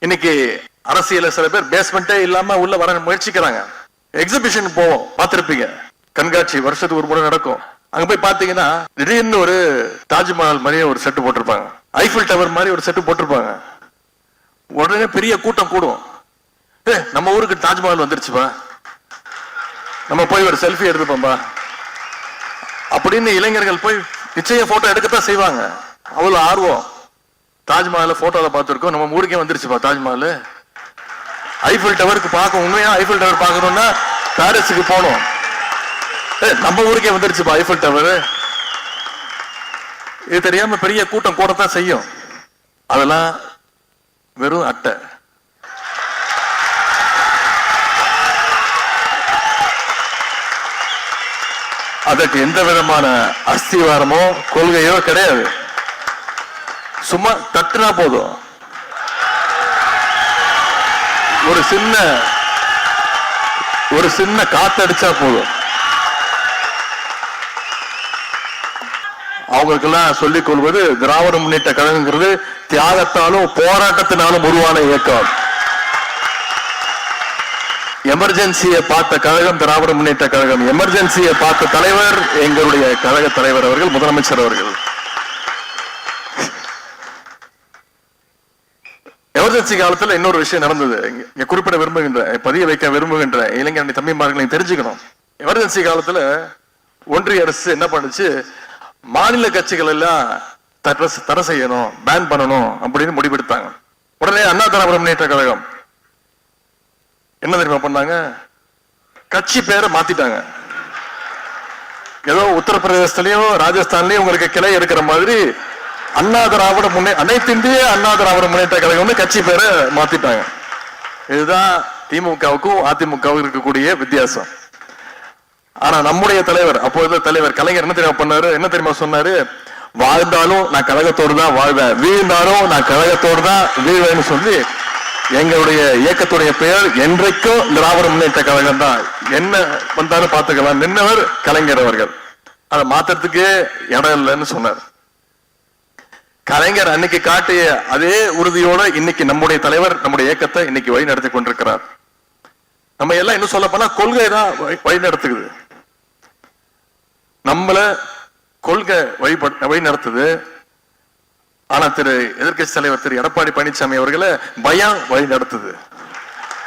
இன்னைக்கு அரசியல சில பேர் பேஸ்மெண்ட்டே இல்லாம உள்ள வர முயற்சிக்கிறாங்க. எக்ஸிபிஷன் போவோம் பார்த்திருப்பீங்க. கண்காட்சி வருஷத்துக்கு ஒரு முறை நடக்கும். அங்க போய் பாத்தீங்கன்னா திடீர்னு ஒரு தாஜ்மஹால் மாதிரியே ஒரு செட்டு போட்டிருப்பாங்க. ஐஃபில் டவர் மாதிரி ஒரு செட்டு போட்டிருப்பாங்க. உடனே பெரிய கூட்டம் கூடும். ஏ நம்ம ஊருக்கு தாஜ்மஹால் வந்துருச்சுப்பா. நம்ம போய் ஒரு செல்ஃபி எடுத்துப்போம்பா. அப்படின்னு இளைஞர்கள் போய் நிச்சயம் போட்டோ எடுக்கத்தான் செய்வாங்க. அவ்வளவு ஆர்வம். தாஜ்மஹால போட்டோல பார்த்துருக்கோம். நம்ம ஊருக்கே வந்துருச்சுப்பா தாஜ்மஹால். ஐஃபில் டவருக்கு பார்க்க உண்மையாக ஐஃபில் டவர் பார்க்கணும்னா பாரிஸுக்கு போகணும். நம்ம ஊருக்கே வந்துருச்சுப்பா ஐஃபில் டவர் இது தெரியாம பெரிய கூட்டம் கூடத்தான் செய்யும். அதெல்லாம் வெறும் அட்டை. அதற்கு எந்த விதமான அஸ்திவாரமோ கொள்கையோ கிடையாது. சும்மா தட்டுனா போதும். ஒரு சின்ன ஒரு சின்ன காத்தடிச்சா போதும். அவங்களுக்கெல்லாம் சொல்லிக் கொள்வது திராவிட முன்னேற்ற கழகங்கிறது தியாகத்தாலும் போராட்டத்தினாலும் உருவான இயக்கம். எமர்ஜென்சியை பார்த்த கழகம் திராவிட முன்னேற்ற கழகம். எமர்ஜென்சியை பார்த்த தலைவர் எங்களுடைய கழக தலைவர் அவர்கள் முதலமைச்சர் அவர்கள். எமர்ஜென்சி காலத்துல இன்னொரு விஷயம் நடந்தது? இங்க- குறிப்பிட விரும்புகின்ற பதிய வைக்க விரும்புகின்ற இளைஞரணி தம்பிமார்களையும் தெரிஞ்சுக்கணும். எமர்ஜென்சி காலத்துல ஒன்றிய அரசு என்ன பண்ணுச்சு? மாநில கட்சிகள் எல்லாம் தடை தடை செய்யணும் பேன் பண்ணணும் அப்படின்னு முடிவெடுத்தாங்க. உடனே அண்ணா திராவிட முன்னேற்ற கழகம் என்ன தெரியுமா பண்ணாங்க? கட்சி பேரை மாத்திட்டாங்க. ஏதோ உத்தரப்பிரதேசத்திலயும் ராஜஸ்தான்லயும் உங்களுக்கு கிளை எடுக்கிற மாதிரி அண்ணா திராவிட முன்னே அனைத்து இந்திய அண்ணா திராவிட முன்னேற்ற கழகம்னு கட்சி பேரை மாத்திட்டாங்க. இதுதான் திமுகவுக்கும் அதிமுகவுக்கும் இருக்கக்கூடிய வித்தியாசம். ஆனா நம்முடைய தலைவர் அப்போது தலைவர் கலைஞர் என்ன தெரியுமா பண்ணாரு? என்ன தெரியுமா சொன்னாரு? வாழ்ந்தாலும் நான் கழகத்தோடு தான் வாழ்வேன். வீழ்ந்தாலும் நான் கழகத்தோடு தான் வீழ்வேன்னு சொல்லி எங்களுடைய இயக்கத்துடைய பெயர் என்றைக்கும் திராவிட முன்னேற்ற கழகம் தான். என்ன வந்தாலும் பார்த்துக்கலாம். நின்றவர் கலைஞர் அவர்கள். அதை மாத்துறதுக்கே இடம் இல்லைன்னு சொன்னார். கலைஞர் அன்னைக்கு காட்டிய அதே உறுதியோட இன்னைக்கு நம்முடைய தலைவர் நம்முடைய இயக்கத்தை இன்னைக்கு வழி நடத்தி கொண்டிருக்கிறார். நம்ம எல்லாம் இன்னும் சொல்ல போனா கொள்கை தான் வழி- நடத்துக்குது நம்மள கொள்கை வழிபட வழி நடத்துது ஆனா திரு எதிர்க்கட்சி தலைவர் திரு எடப்பாடி பழனிசாமி அவர்களை பயம் வழி நடத்துது